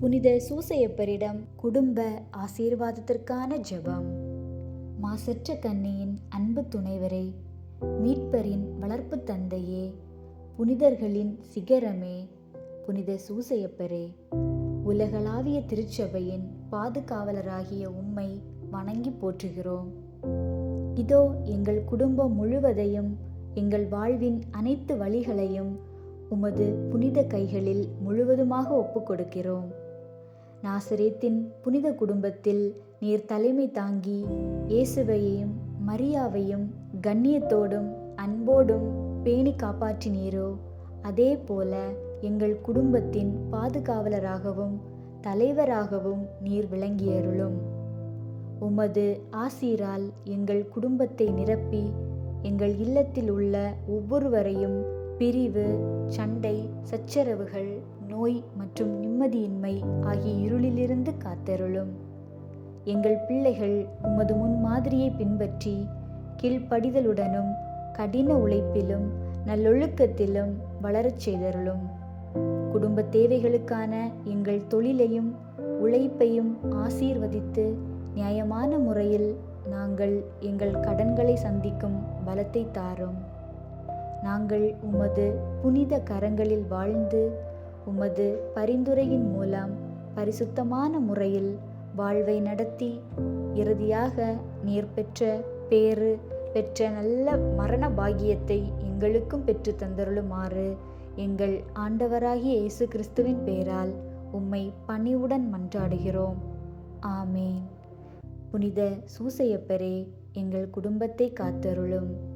புனித சூசையப்பரிடம் குடும்ப ஆசீர்வாதத்திற்கான ஜெபம். மாசற்ற கன்னியின் அன்பு துணைவரே மீட்பரின் வளர்ப்பு தந்தையே புனிதர்களின் சிகரமே புனித சூசையப்பரே. உலகளாவிய திருச்சபையின் பாதுகாவலராகிய உம்மை வணங்கி போற்றுகிறோம். இதோ எங்கள் குடும்பம் முழுவதையும் எங்கள் வாழ்வின் அனைத்து வழிகளையும் உமது புனித கைகளில் முழுவதுமாக ஒப்புக்கொடுக்கிறோம். நாசரேத்தின் புனித குடும்பத்தில் நீர் தலைமை தாங்கி இயேசுவையும் மரியாவையும் கண்ணியத்தோடும் அன்போடும் பேணி காப்பாற்றினீரோ? அதே போல எங்கள் குடும்பத்தின் பாதுகாவலராகவும் தலைவராகவும் நீர் விளங்கியருளும். உமது ஆசீரால் எங்கள் குடும்பத்தை நிரப்பி எங்கள் இல்லத்தில் உள்ள ஒவ்வொருவரையும் பிரிவு சண்டை சச்சரவுகள் நோய் மற்றும் நிம்மதியின்மை ஆகிய இருளிலிருந்து காத்தருளும். எங்கள் பிள்ளைகள் உமது முன்மாதிரியை பின்பற்றி கீழ்ப்படிதலுடனும் கடின உழைப்பிலும் நல்லொழுக்கத்திலும் வளரச் செய்தருளும். குடும்ப தேவைகளுக்கான எங்கள் தொழிலையும் உழைப்பையும் ஆசீர்வதித்து நியாயமான முறையில் நாங்கள் எங்கள் கடன்களை சந்திக்கும் பலத்தை தாரும். நாங்கள் உமது புனித கரங்களில் வாழ்ந்து உமது பரிந்துரையின் மூலம் பரிசுத்தமான முறையில் வாழ்வை நடத்தி இறுதியாக நீர் பெற்ற பேறு பெற்ற நல்ல மரண பாகியத்தை எங்களுக்கும் பெற்று தந்தருளுமாறு எங்கள் ஆண்டவராகிய இயேசு கிறிஸ்துவின் பெயரால் உம்மை பணிவுடன் மன்றாடுகிறோம். ஆமேன். புனித சூசையப்பரே எங்கள் குடும்பத்தை காத்தருளும்.